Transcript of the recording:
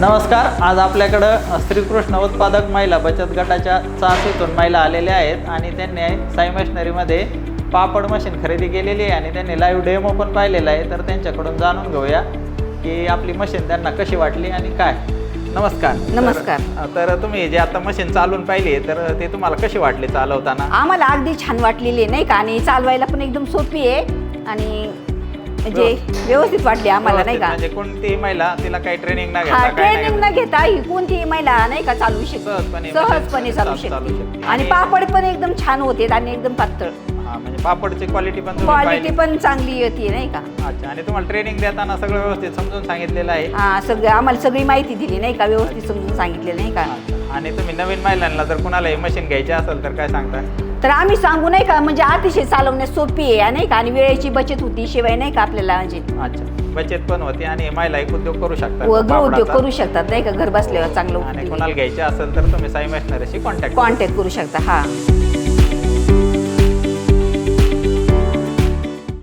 नमस्कार आज आपल्याकडं श्रीकृष्ण उत्पादक महिला बचत गटाच्या चाचीतून महिला आलेल्या आहेत आणि त्यांनी साई मशिनरीमध्ये पापड मशीन खरेदी केलेली आहे आणि त्यांनी लाईव्ह डेमो पण पाहिलेला आहे. तर त्यांच्याकडून जाणून घेऊया की आपली मशीन त्यांना कशी वाटली आणि काय. नमस्कार. नमस्कार. तर- तर तुम्ही जे आता मशीन चालून पाहिली तर ते तुम्हाला कशी वाटली चालवताना? आम्हाला अगदी छान वाटलेली आहे, नाही का? आणि चालवायला पण एकदम सोपी आहे. आणि म्हणजे व्यवस्थित वाटली आम्हाला नाही का? म्हणजे कोणती महिला तिला काही ट्रेनिंग हा घेता काय नाही ट्रेनिंग न घेता. ही कोणतीही महिला नाही का चालू शकते. सहजपणे म्हणजे चालू चालू शकते. शकते. आणि पापड पण एकदम छान होते आणि एकदम पातळ. हा, म्हणजे पापडची क्वालिटी पण तुम्ही क्वालिटी पाहिली. पण चांगली होती नाही का? अच्छा आणि तुम्हाला ट्रेनिंग देताना सगळं व्यवस्थित समजून सांगितलेलं आहे. हा सगळं आम्हाला सगळी माहिती दिली नाही का? व्यवस्थित समजून सांगितलेलं नाही का. आणि तुम्ही नवीन महिलांना जर कुणाला ही मशीन घ्यायची असेल तर काय सांगता तर आम्ही सांगू नाही का म्हणजे अतिशय चालवण्यास सोपी आहे नाही का? आणि वेळेची बचत होती शिवाय नाही का आपल्याला म्हणजे? अच्छा. बचत पण होती आणि महिला एक उद्योग करू शकतात. व उद्योग पापडाचा. करू शकतात नाही का? घर बसल्यावर चांगलं आणि कोणाला घ्यायची असेल तर तुम्ही साई मशिनरीशी कॉन्टॅक्ट कॉन्टॅक्ट करू शकता हा.